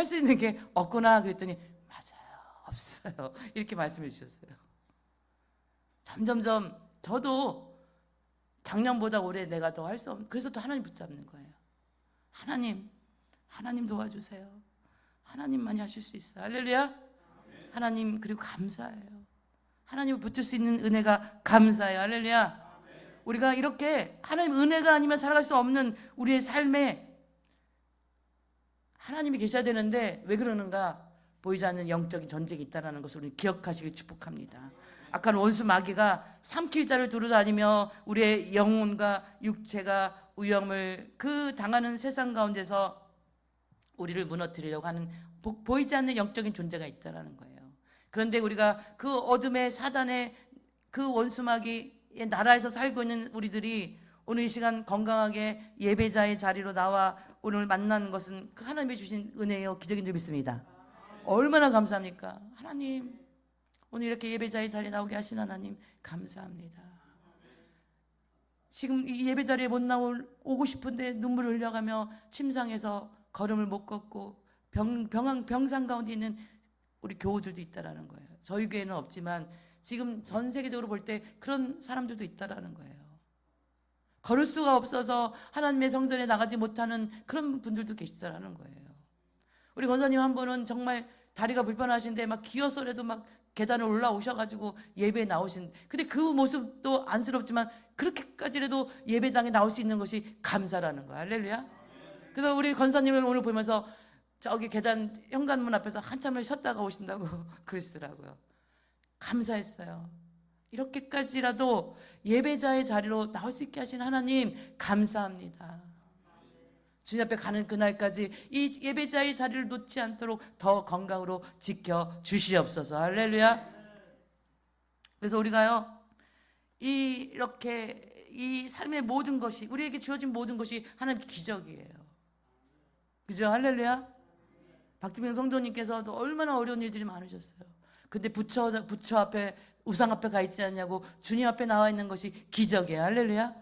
할 수 있는 게 없구나 그랬더니 맞아요. 없어요. 이렇게 말씀해 주셨어요. 점점점 저도 작년보다 올해 내가 더 할 수 없는 그래서 또 하나님 붙잡는 거예요. 하나님, 하나님 도와주세요. 하나님만이 하실 수 있어요. 할렐루야. 하나님 그리고 감사해요. 하나님을 붙들 수 있는 은혜가 감사해요. 할렐루야. 우리가 이렇게 하나님 은혜가 아니면 살아갈 수 없는 우리의 삶에 하나님이 계셔야 되는데 왜 그러는가? 보이지 않는 영적인 전쟁이 있다는 것을 우리 기억하시길 축복합니다. 아까 원수 마귀가 삼킬 자를 두루다니며 우리의 영혼과 육체가 위험을 그 당하는 세상 가운데서 우리를 무너뜨리려고 하는 보, 보이지 않는 영적인 존재가 있다라는 거예요. 그런데 우리가 그 어둠의 사단의 그 원수 마귀의 나라에서 살고 있는 우리들이 오늘 이 시간 건강하게 예배자의 자리로 나와 오늘 만나는 것은 그 하나님이 주신 은혜요 기적인 줄 믿습니다. 얼마나 감사합니까? 하나님 오늘 이렇게 예배자의 자리에 나오게 하신 하나님 감사합니다. 지금 이 예배 자리에 못 나올 오고 싶은데 눈물을 흘려가며 침상에서 걸음을 못 걷고 병, 병 병상 가운데 있는 우리 교우들도 있다라는 거예요. 저희 교회는 없지만 지금 전 세계적으로 볼 때 그런 사람들도 있다라는 거예요. 걸을 수가 없어서 하나님의 성전에 나가지 못하는 그런 분들도 계시다라는 거예요. 우리 권사님 한 분은 정말 다리가 불편하신데 막 기어서라도 막 계단을 올라오셔가지고 예배에 나오신. 근데 그 모습도 안쓰럽지만 그렇게까지라도 예배당에 나올 수 있는 것이 감사라는 거야. 할렐루야. 그래서 우리 권사님을 오늘 보면서 저기 계단 현관문 앞에서 한참을 쉬었다가 오신다고 그러시더라고요. 감사했어요. 이렇게까지라도 예배자의 자리로 나올 수 있게 하신 하나님 감사합니다. 주님 앞에 가는 그날까지 이 예배자의 자리를 놓지 않도록 더 건강으로 지켜 주시옵소서. 할렐루야. 그래서 우리가요. 이 이렇게 이 삶의 모든 것이 우리에게 주어진 모든 것이 하나님의 기적이에요. 그죠? 할렐루야. 박주명 성도님께서도 얼마나 어려운 일들이 많으셨어요. 근데 부처 부처 앞에 우상 앞에 가 있지 않냐고 주님 앞에 나와 있는 것이 기적이에요. 할렐루야.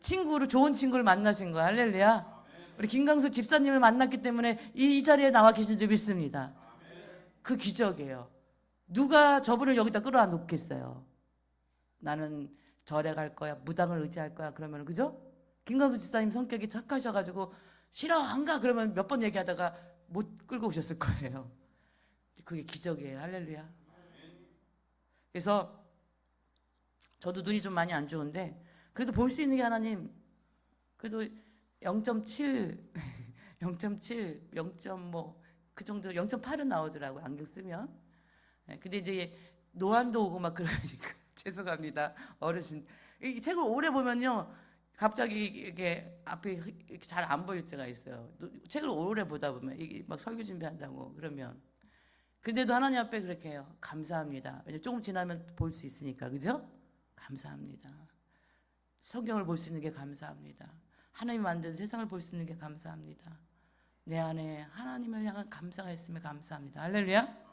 친구를 좋은 친구를 만나신 거야. 할렐루야. 우리 김강수 집사님을 만났기 때문에 이, 이 자리에 나와 계신 줄 믿습니다. 그 기적이에요. 누가 저분을 여기다 끌어안 놓겠어요. 나는 절에 갈 거야. 무당을 의지할 거야. 그러면 그죠? 김강수 집사님 성격이 착하셔 가지고 싫어 안 가. 그러면 몇 번 얘기하다가 못 끌고 오셨을 거예요. 그게 기적이에요. 할렐루야. 그래서 저도 눈이 좀 많이 안 좋은데 그래도 볼 수 있는 게 하나님 그래도 0.7, 0.7, 0.뭐그 정도 0.8은 나오더라고 요 안경 쓰면. 예, 근데 이제 노안도 오고 막 그러니까 죄송합니다 어르신. 이 책을 오래 보면요 갑자기 이게 앞에 잘 안 보일 때가 있어요. 노- 책을 오래 보다 보면 이게 막 설교 준비한다고 그러면. 근데도 하나님 앞에 그렇게 해요. 감사합니다. 왜냐면 조금 지나면 볼 수 있으니까 그죠? 감사합니다. 성경을 볼 수 있는 게 감사합니다. 하나님 만든 세상을 볼 수 있는 게 감사합니다. 내 안에 하나님을 향한 감사가 있음에 감사합니다. 할렐루야.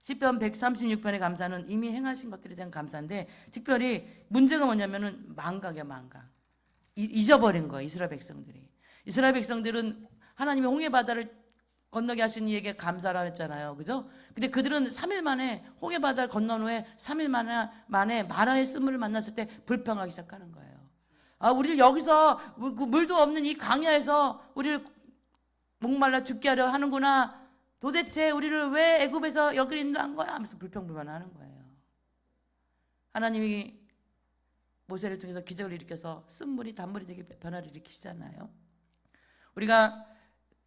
시편 136편의 감사는 이미 행하신 것들에 대한 감사인데 특별히 문제가 뭐냐면은 망각이야 망각. 이- 잊어버린 거예요 이스라엘 백성들이. 이스라엘 백성들은 하나님의 홍해 바다를 건너게 하신 이에게 감사를 했잖아요. 그죠? 근데 그들은 3일 만에 홍해 바다를 건넌 후에 3일 만에, 만에 마라의 쓴물을 만났을 때 불평하기 시작하는 거예요. 아, 우리를 여기서 물- 그 물도 없는 이 강야에서 우리를 목말라 죽게 하려 하는구나. 도대체 우리를 왜 애굽에서 여기를 인도한 거야? 하면서 불평불만하는 거예요. 하나님이 모세를 통해서 기적을 일으켜서 쓴물이 단물이 되게 변화를 일으키시잖아요. 우리가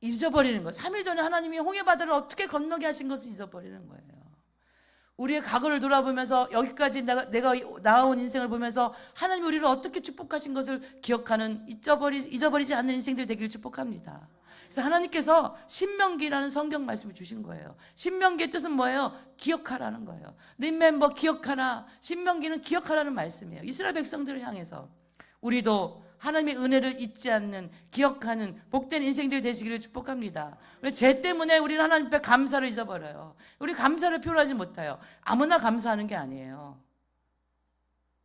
잊어버리는 거예요. 3일 전에 하나님이 홍해 바다를 어떻게 건너게 하신 것을 잊어버리는 거예요. 우리의 과거를 돌아보면서 여기까지 내가, 내가 나아온 인생을 보면서 하나님 우리를 어떻게 축복하신 것을 기억하는 잊어버리, 잊어버리지 않는 인생들 되기를 축복합니다. 그래서 하나님께서 신명기라는 성경 말씀을 주신 거예요. 신명기의 뜻은 뭐예요? 기억하라는 거예요. remember 기억하라. 신명기는 기억하라는 말씀이에요. 이스라엘 백성들을 향해서 우리도 하나님의 은혜를 잊지 않는 기억하는 복된 인생들 되시기를 축복합니다. 왜죄 때문에 우리는 하나님 앞에 감사를 잊어버려요. 우리 감사를 표현하지 못해요. 아무나 감사하는 게 아니에요.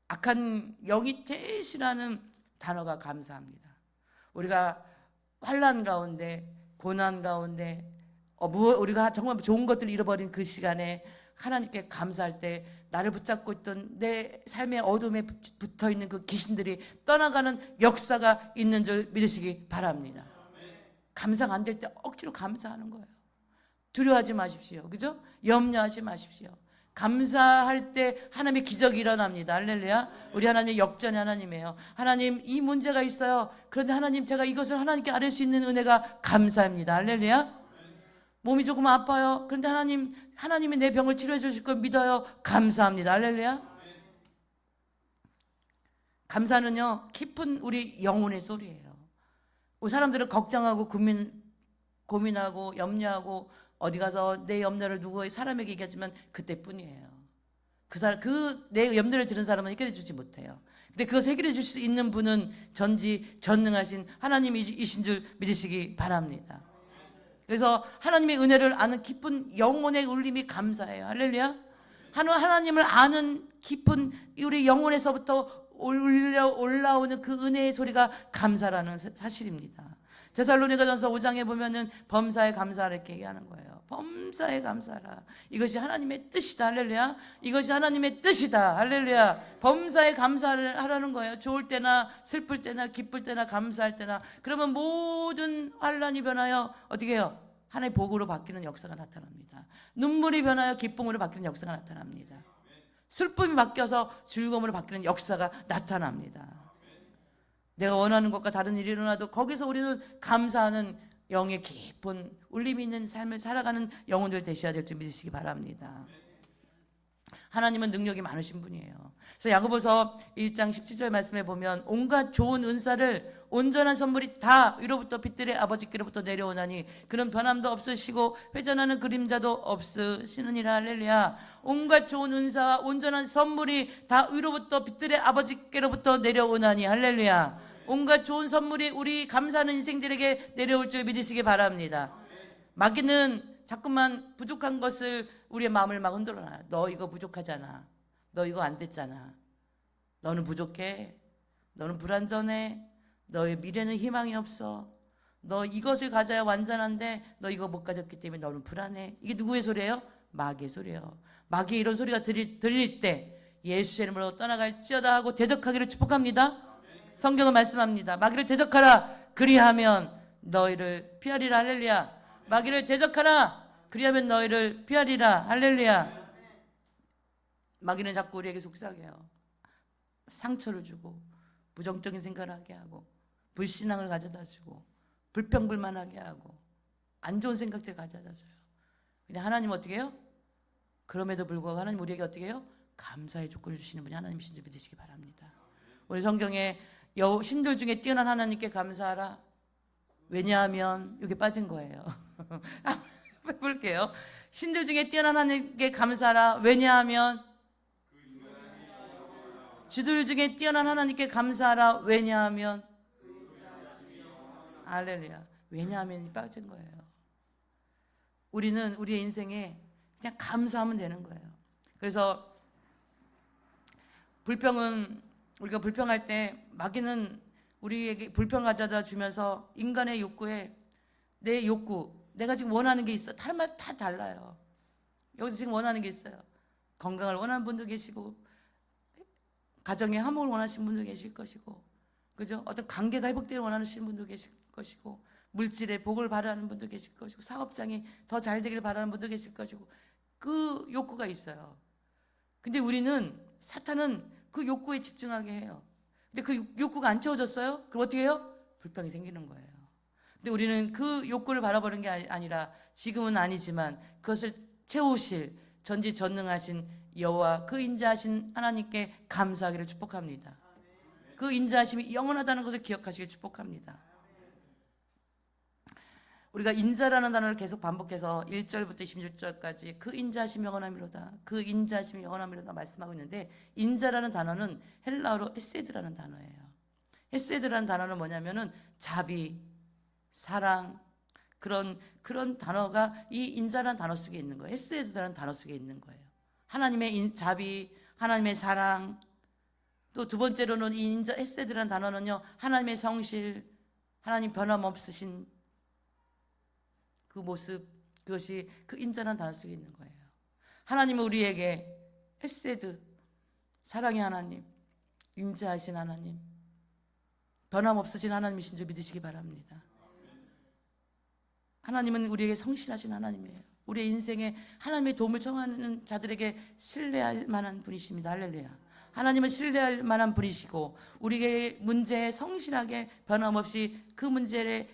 악한 영이 태시라는 단어가 감사합니다. 우리가 환란 가운데 고난 가운데 어, 무- 우리가 정말 좋은 것들을 잃어버린 그 시간에 하나님께 감사할 때 나를 붙잡고 있던 내 삶의 어둠에 붙- 붙어 있는 그 귀신들이 떠나가는 역사가 있는 줄 믿으시기 바랍니다. 감사가 안 될 때 억지로 감사하는 거예요. 두려워하지 마십시오. 그죠? 염려하지 마십시오. 감사할 때 하나님의 기적이 일어납니다. 할렐루야. 우리 하나님의 역전의 하나님이에요. 하나님 이 문제가 있어요. 그런데 하나님 제가 이것을 하나님께 아뢰 수 있는 은혜가 감사합니다. 할렐루야. 몸이 조금 아파요. 그런데 하나님 하나님이 내 병을 치료해 주실 걸 믿어요. 감사합니다. 할렐루야. 감사는요 깊은 우리 영혼의 소리예요. 우리 사람들은 걱정하고 고민 고민하고 염려하고 어디 가서 내 염려를 누구 사람에게 얘기하지만 그때뿐이에요. 그 사람 그 내 염려를 들은 사람은 해결해 주지 못해요. 근데 그것을 해결해 줄 수 있는 분은 전지 전능하신 하나님이신 줄 믿으시기 바랍니다. 그래서 하나님의 은혜를 아는 깊은 영혼의 울림이 감사해요. 할렐루야. 하나- 하나님을 아는 깊은 우리 영혼에서부터 올려 올라오는 그 은혜의 소리가 감사라는 사- 사실입니다. 데살로니가전서 5장에 보면은 범사에 감사를 이렇게 얘기하는 거예요. 범사에 감사라. 이것이 하나님의 뜻이다. 할렐루야. 이것이 하나님의 뜻이다. 할렐루야. 범사에 감사를 하라는 거예요. 좋을 때나 슬플 때나 기쁠 때나 감사할 때나 그러면 모든 환란이 변하여 어떻게 해요? 하나의 복으로 바뀌는 역사가 나타납니다. 눈물이 변하여 기쁨으로 바뀌는 역사가 나타납니다. 슬픔이 바뀌어서 즐거움으로 바뀌는 역사가 나타납니다. 내가 원하는 것과 다른 일이 일어나도 거기서 우리는 감사하는 영의 깊은 울림 있는 삶을 살아가는 영혼들 되셔야 될 줄 믿으시기 바랍니다. 하나님은 능력이 많으신 분이에요. 그래서 야고보서 1장 17절 말씀에 보면 온갖 좋은 은사를 온전한 선물이 다 위로부터 빛들의 아버지께로부터 내려오나니 그런 변함도 없으시고 회전하는 그림자도 없으시느니라 할렐루야. 온갖 좋은 은사와 온전한 선물이 다 위로부터 빛들의 아버지께로부터 내려오나니 할렐루야. 온갖 좋은 선물이 우리 감사하는 인생들에게 내려올 줄 믿으시기 바랍니다. 마귀는 자꾸만 부족한 것을 우리의 마음을 막 흔들어놔요. 너 이거 부족하잖아. 너 이거 안 됐잖아. 너는 부족해. 너는 불완전해. 너의 미래는 희망이 없어. 너 이것을 가져야 완전한데 너 이거 못 가졌기 때문에 너는 불안해. 이게 누구의 소리예요? 마귀의 소리예요. 마귀의 이런 소리가 들릴, 들릴 때 예수의 이름으로 떠나갈지어다 하고 대적하기를 축복합니다. 성경은 말씀합니다. 마귀를 대적하라. 그리하면 너희를 피하리라. 할렐루야. 마귀를 대적하라. 그리하면 너희를 피하리라. 할렐루야. 마귀는 자꾸 우리에게 속삭여요. 상처를 주고 부정적인 생각을 하게 하고 불신앙을 가져다 주고 불평불만하게 하고 안 좋은 생각들 가져다 줘요. 근데 하나님 어떻게 해요? 그럼에도 불구하고 하나님 우리에게 어떻게 해요? 감사의 조건을 주시는 분이 하나님이신 줄 믿으시기 바랍니다. 우리 성경에 여 신들 중에 뛰어난 하나님께 감사하라. 왜냐하면 여기 빠진 거예요. 해볼게요. 신들 중에 뛰어난 하나님께 감사하라. 왜냐하면 주들 중에 뛰어난 하나님께 감사하라. 왜냐하면 할렐루야. 왜냐하면이 빠진 거예요. 우리는 우리의 인생에 그냥 감사하면 되는 거예요. 그래서 불평은 우리가 불평할 때 마귀는 우리에게 불평 가져다 주면서 인간의 욕구에 내 욕구, 내가 지금 원하는 게 있어. 다른마다 다 달라요. 여기서 지금 원하는 게 있어요. 건강을 원하는 분도 계시고 가정의 화목을 원하시는 분도 계실 것이고 그죠? 어떤 관계가 회복되길 원하시는 분도 계실 것이고 물질의 복을 바라는 분도 계실 것이고 사업장이 더 잘 되길 바라는 분도 계실 것이고 그 욕구가 있어요. 근데 우리는 사탄은 그 욕구에 집중하게 해요. 근데 그 욕- 욕구가 안 채워졌어요? 그럼 어떻게 해요? 불평이 생기는 거예요. 근데 우리는 그 욕구를 바라보는 게 아니- 아니라 지금은 아니지만 그것을 채우실 전지전능하신 여호와 그 인자하신 하나님께 감사하기를 축복합니다. 그 인자하심이 영원하다는 것을 기억하시길 축복합니다. 우리가 인자라는 단어를 계속 반복해서 1절부터 26절까지 그 인자하심이 영원함이로다. 그 인자하심이 영원함이로다 말씀하고 있는데 인자라는 단어는 헬라어로 에세드라는 단어예요. 에세드라는 단어는 뭐냐면은 자비, 사랑 그런 그런 단어가 이 인자라는 단어 속에 있는 거예요. 에세드라는 단어 속에 있는 거예요. 하나님의 인, 자비, 하나님의 사랑 또 두 번째로는 이 인자 에세드라는 단어는요. 하나님의 성실, 하나님 변함없으신 그 모습 그것이 그 인자란 단어 속에 있는 거예요. 하나님은 우리에게 헤세드 사랑의 하나님, 인자하신 하나님, 변함없으신 하나님이신 줄 믿으시기 바랍니다. 하나님은 우리에게 성실하신 하나님이에요. 우리의 인생에 하나님의 도움을 청하는 자들에게 신뢰할 만한 분이십니다. 할렐루야. 하나님은 신뢰할 만한 분이시고 우리의 문제에 성실하게 변함없이 그 문제를